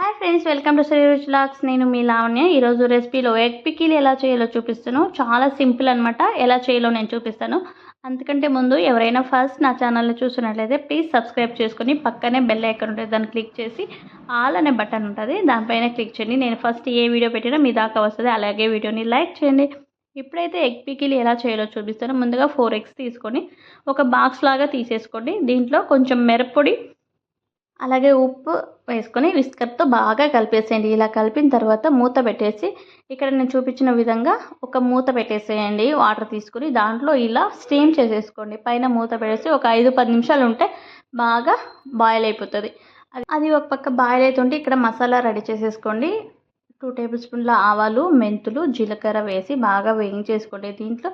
Hi friends welcome to Sri Ruchi lakhs నేను మీ లావణ్య. ఈరోజు రెసిపీలో ఎగ్ పికిల్ ఎలా చేయాలో చూపిస్తాను. చాలా సింపుల్ అనమాట ఎలా చేయాలో నేను చూపిస్తాను. అందుకంటే ముందు ఎవరైనా ఫస్ట్ నా ఛానల్ని చూసినట్లయితే ప్లీజ్ సబ్స్క్రైబ్ చేసుకుని పక్కనే బెల్ ఐకాన్ ఉంటుంది దాన్ని క్లిక్ చేసి ఆల్ అనే బటన్ ఉంటుంది. దానిపైన క్లిక్ చేయండి. నేను ఫస్ట్ ఏ వీడియో పెట్టినా మీ దాకా వస్తుంది. అలాగే వీడియోని లైక్ చేయండి. ఇప్పుడైతే ఎగ్ పికిల్ ఎలా చేయాలో చూపిస్తాను. ముందుగా ఫోర్ ఎగ్స్ తీసుకొని ఒక బాక్స్ లాగా తీసేసుకోండి. దీంట్లో కొంచెం మిరప్పొడి అలాగే ఉప్పు వేసుకొని విస్కర్తో బాగా కలిపేసేయండి. ఇలా కలిపిన తర్వాత మూత పెట్టేసి ఇక్కడ నేను చూపించిన విధంగా ఒక మూత పెట్టేసేయండి. వాటర్ తీసుకుని దాంట్లో ఇలా స్టీమ్ చేసేసుకోండి. పైన మూత పెట్టేసి ఒక ఐదు పది నిమిషాలు ఉంటే బాగా బాయిల్ అయిపోతుంది. అది ఒక పక్క బాయిల్ అవుతుంటే ఇక్కడ మసాలా రెడీ చేసేసుకోండి. టూ టేబుల్ స్పూన్ల ఆవాలు మెంతులు జీలకర్ర వేసి బాగా వేయించేసుకోండి. దీంట్లో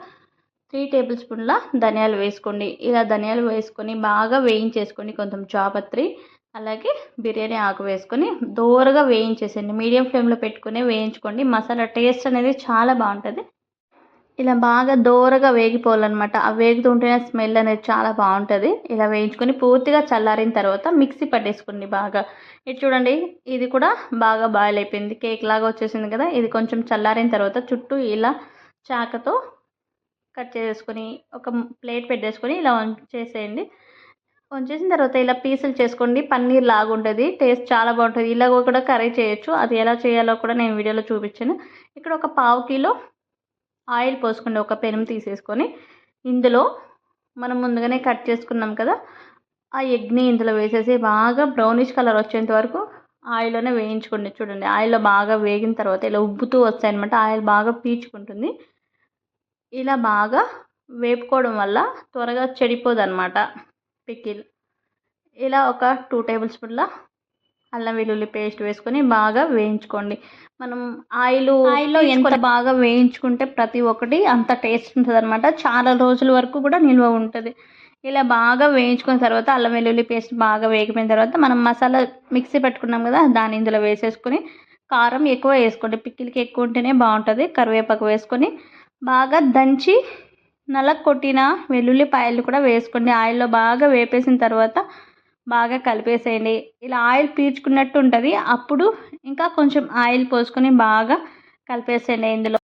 త్రీ టేబుల్ స్పూన్ల ధనియాలు వేసుకోండి. ఇలా ధనియాలు వేసుకొని బాగా వేయించేసుకోండి. కొంచెం జాపత్రి అలాగే బిర్యానీ ఆకు వేసుకొని దోరగా వేయించేసేయండి. మీడియం ఫ్లేమ్లో పెట్టుకుని వేయించుకోండి. మసాలా టేస్ట్ అనేది చాలా బాగుంటుంది. ఇలా బాగా దోరగా వేగిపోవాలన్నమాట. ఆ వేగుతుంటేనే స్మెల్ అనేది చాలా బాగుంటుంది. ఇలా వేయించుకొని పూర్తిగా చల్లారిన తర్వాత మిక్సీ పట్టేసుకోండి బాగా. ఇది చూడండి ఇది కూడా బాగా బాయిల్ అయిపోయింది. కేక్ లాగా వచ్చేసింది కదా. ఇది కొంచెం చల్లారిన తర్వాత చుట్టూ ఇలా చాకతో కట్ చేసుకొని ఒక ప్లేట్ పెట్టేసుకొని ఇలా చేసేయండి వంచేసిన తర్వాత ఇలా పీసులు చేసుకోండి. పన్నీర్ లాగా ఉంటుంది టేస్ట్ చాలా బాగుంటుంది. ఇలా కూడా కర్రీ చేయొచ్చు. అది ఎలా చేయాలో కూడా నేను వీడియోలో చూపించాను. ఇక్కడ ఒక పావు కిలో ఆయిల్ పోసుకోండి ఒక పెనం తీసేసుకొని ఇందులో మనం ముందుగానే కట్ చేసుకున్నాం కదా ఆ ఎగ్ని ఇందులో వేసేసి బాగా బ్రౌనిష్ కలర్ వచ్చేంత వరకు ఆయిల్లోనే వేయించుకోండి. చూడండి ఆయిల్లో బాగా వేగిన తర్వాత ఇలా ఉబ్బుతూ వస్తాయన్నమాట. ఆయిల్ బాగా పీచుకుంటుంది ఇలా బాగా వేపుకోవడం వల్ల త్వరగా చెడిపోదు అనమాట పికిల్. ఇలా ఒక టూ టేబుల్ స్పూన్ల అల్లం వెల్లుల్లి పేస్ట్ వేసుకొని బాగా వేయించుకోండి. మనం ఆయిల్ ఆయిల్లో ఎంత బాగా వేయించుకుంటే ప్రతి ఒక్కటి అంత టేస్ట్ ఉంటుంది అనమాట చాలా రోజుల వరకు కూడా నిల్వ ఉంటుంది. ఇలా బాగా వేయించుకున్న తర్వాత అల్లం వెల్లుల్లి పేస్ట్ బాగా వేగిపోయిన తర్వాత మనం మసాలా మిక్సీ పెట్టుకున్నాం కదా దాన్ని ఇందులో వేసేసుకొని కారం ఎక్కువ వేసుకోండి. పిక్కిలకి ఎక్కువ ఉంటేనే బాగుంటుంది. కరివేపాకు వేసుకొని బాగా దంచి నల్ల కొట్టిన వెల్లుల్లిపాయలు కూడా వేసుకోండి. ఆయిల్లో బాగా వేపేసిన తర్వాత బాగా కలిపేసేయండి. ఇలా ఆయిల్ పీల్చుకున్నట్టు ఉంటుంది. అప్పుడు ఇంకా కొంచెం ఆయిల్ పోసుకొని బాగా కలిపేసేయండి ఇందులో.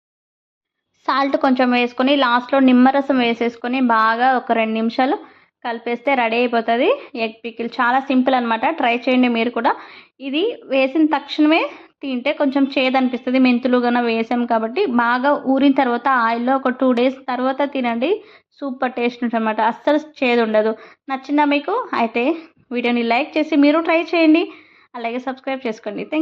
సాల్ట్ కొంచెం వేసుకొని లాస్ట్లో నిమ్మరసం వేసేసుకొని బాగా ఒక రెండు నిమిషాలు కలిపేస్తే రెడీ అయిపోతుంది. ఎగ్ పికిల్ చాలా సింపుల్ అనమాట ట్రై చేయండి మీరు కూడా. ఇది వేసిన తక్షణమే తింటే కొంచెం చేదు అనిపిస్తుంది మెంతులు కన్నా వేసాం కాబట్టి బాగా ఊరిన తర్వాత ఆయిల్లో ఒక టూ డేస్ తర్వాత తినండి. సూపర్ టేస్ట్ ఉంటుంది అస్సలు చేదు ఉండదు నచ్చిందా మీకు? అయితే వీడియోని లైక్ చేసి మీరు ట్రై చేయండి. అలాగే సబ్స్క్రైబ్ చేసుకోండి. థ్యాంక్